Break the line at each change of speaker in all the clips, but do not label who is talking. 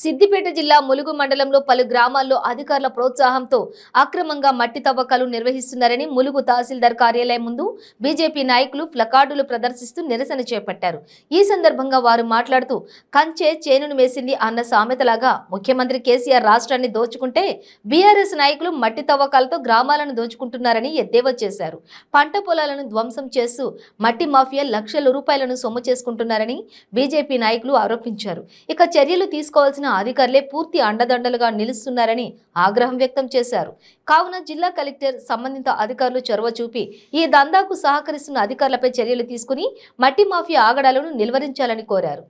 సిద్దిపేట జిల్లా ములుగు మండలంలో పలు గ్రామాల్లో అధికారుల ప్రోత్సాహంతో అక్రమంగా మట్టి తవ్వకాలు నిర్వహిస్తున్నారని ములుగు తహసీల్దార్ కార్యాలయం ముందు బీజేపీ నాయకులు ప్లకార్డులు ప్రదర్శిస్తూ నిరసన చేపట్టారు. ఈ సందర్భంగా వారు మాట్లాడుతూ కంచె చేనును వేసింది అన్న సామెతలాగా ముఖ్యమంత్రి కేసీఆర్ రాష్ట్రాన్ని దోచుకుంటే బీఆర్ఎస్ నాయకులు మట్టి తవ్వకాలతో గ్రామాలను దోచుకుంటున్నారని ఎద్దేవా చేశారు. పంట పొలాలను ధ్వంసం చేస్తూ మట్టి మాఫియా లక్షల రూపాయలను సొమ్ము చేసుకుంటున్నారని బీజేపీ నాయకులు ఆరోపించారు. ఇక చర్యలు తీసుకోవాల్సిన అధికారులే పూర్తి అండదండలుగా నిలుస్తున్నారని ఆగ్రహం వ్యక్తం చేశారు. కావున జిల్లా కలెక్టర్ సంబంధిత అధికారులు చొరవ చూపి ఈ దందాకు సహకరిస్తున్న అధికారులపై చర్యలు తీసుకుని మట్టి మాఫియా ఆగడాలను నిలువరించాలని కోరారు.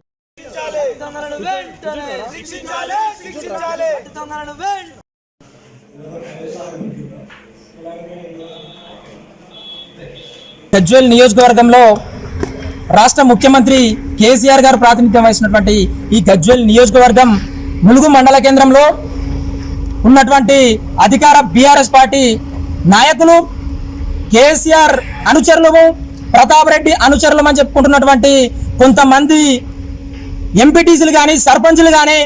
షెడ్యూల్ నియోజకవర్గంలో రాష్ట్ర ముఖ్యమంత్రి కేసీఆర్ గారు ప్రాతినిధ్యం వహించినటువంటి ఈ గజ్వెల్ నియోజకవర్గం ములుగు మండల కేంద్రంలో ఉన్నటువంటి అధికార బీఆర్ఎస్ పార్టీ నాయకులు కేసీఆర్ అనుచరులము ప్రతాప్ రెడ్డి అనుచరులం అని చెప్పుకుంటున్నటువంటి కొంతమంది ఎంపీటీసీలు కానీ సర్పంచ్లు కానీ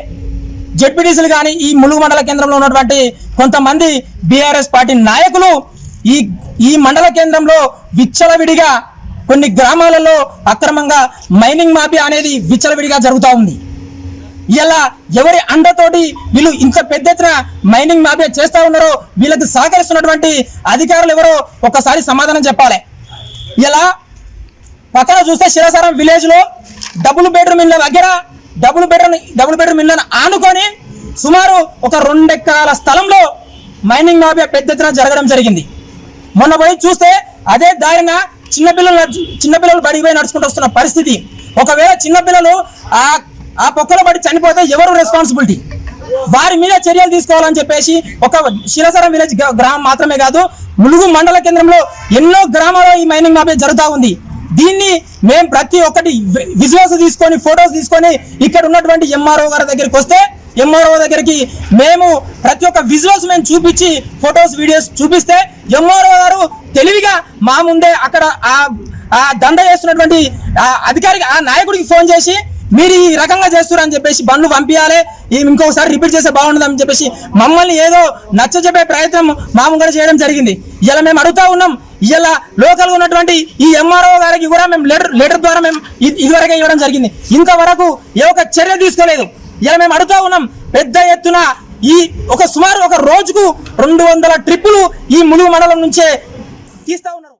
జెడ్పీటీసీలు కానీ ఈ ములుగు మండల కేంద్రంలో ఉన్నటువంటి కొంతమంది బీఆర్ఎస్ పార్టీ నాయకులు ఈ ఈ మండల కేంద్రంలో విచ్చలవిడిగా కొన్ని గ్రామాలలో అక్రమంగా మైనింగ్ మాఫియా అనేది విచ్చలవిడిగా జరుగుతూ ఉంది. ఇలా ఎవరి అండతోటి వీళ్ళు ఇంత పెద్ద ఎత్తున మైనింగ్ మాఫియా చేస్తా ఉన్నారో వీళ్ళకి సహకరిస్తున్నటువంటి అధికారులు ఎవరో ఒక్కసారి సమాధానం చెప్పాలి. ఇలా పక్కన చూస్తే శిరసారం విలేజ్లో డబుల్ బెడ్రూమ్ ఇళ్ళ దగ్గర డబుల్ బెడ్రూమ్ డబుల్ బెడ్రూమ్ ఇళ్ళను ఆనుకొని సుమారు ఒక రెండెకరాల స్థలంలో మైనింగ్ మాఫియా పెద్ద ఎత్తున జరగడం జరిగింది. మొన్న పోయి చూస్తే అదే దారిన చిన్నపిల్లలు చిన్నపిల్లలు బడికి పోయి నడుచుకుంటూ వస్తున్న పరిస్థితి. ఒకవేళ చిన్నపిల్లలు ఆ ఆ పొక్కలో పడి చనిపోతే ఎవరు రెస్పాన్సిబిలిటీ వారి మీద చర్యలు తీసుకోవాలని చెప్పేసి ఒక శిరసర విలేజ్ గ్రామం మాత్రమే కాదు ములుగు మండల కేంద్రంలో ఎన్నో గ్రామాల్లో ఈ మైనింగ్ మాఫియా జరుగుతూ ఉంది. దీన్ని మేము ప్రతి ఒక్కటి విజువల్స్ తీసుకొని ఫొటోస్ తీసుకొని ఇక్కడ ఉన్నటువంటి ఎంఆర్ఓ గారి దగ్గరికి వస్తే ఎంఆర్ఓ దగ్గరికి మేము ప్రతి ఒక్క విజువల్స్ మేము చూపించి ఫొటోస్ వీడియోస్ చూపిస్తే ఎంఆర్ఓ గారు తెలివిగా మా ముందే అక్కడ ఆ దండ చేస్తున్నటువంటి అధికారికి ఆ నాయకుడికి ఫోన్ చేసి మీరు ఈ రకంగా చేస్తున్నారని చెప్పేసి బండ్లు పంపించాలి ఇంకొకసారి రిపీట్ చేస్తే బాగుండదని చెప్పేసి మమ్మల్ని ఏదో నచ్చ చెప్పే ప్రయత్నం మా ముంగడ చేయడం జరిగింది. ఇలా మేము అడుగుతా ఉన్నాం. ఇలా లోకల్ ఉన్నటువంటి ఈ ఎంఆర్ఓ గారికి కూడా మేము లెటర్ లెటర్ ద్వారా మేము ఇదివరకే ఇవ్వడం జరిగింది. ఇంతవరకు ఏ ఒక్క చర్య తీసుకోలేదు. ఇలా మేము అడుగుతా ఉన్నాం. పెద్ద ఎత్తున ఈ ఒక సుమారు ఒక రోజుకు రెండు వందల ట్రిప్పులు ఈ ములుగు మండలం నుంచే తీస్తా ఉన్నారు.